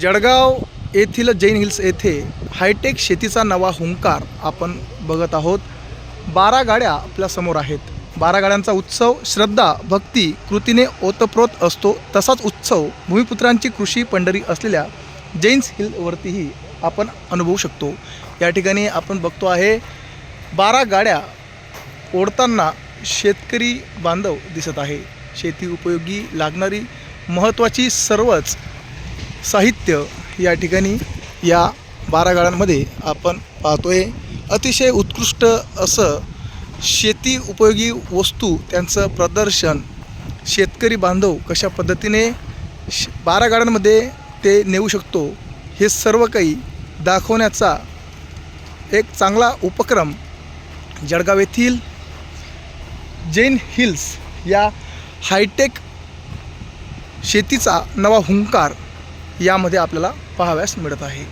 जळगाव येथील जैन हिल्स येथे हायटेक शेतीचा नवा हुंकार आपण बघत आहोत. बारा गाड्या आपल्यासमोर आहेत. बारा गाड्यांचा उत्सव श्रद्धा भक्ती कृतीने ओतप्रोत असतो. तसाच उत्सव भूमिपुत्रांची कृषी पंढरी असलेल्या जैन्स हिलवरतीही आपण अनुभवू शकतो. या ठिकाणी आपण बघतो आहे बारा गाड्या ओढताना शेतकरी बांधव दिसत आहे. शेती उपयोगी लागणारी महत्त्वाची सर्वच साहित्य या ठिकाणी या बारा आपण आपण आहे अतिशय उत्कृष्ट असं शेती उपयोगी वस्तू त्यांचं प्रदर्शन. शेतकरी बांधव कशा पद्धतीने श बारा गाड्यांमध्ये ते नेऊ शकतो हे सर्व काही दाखवण्याचा एक चांगला उपक्रम जळगाव येथील जैन हिल्स या हायटेक शेतीचा नवा हुंकार यामध्ये आपल्याला पाहाव्यास मिळत आहे.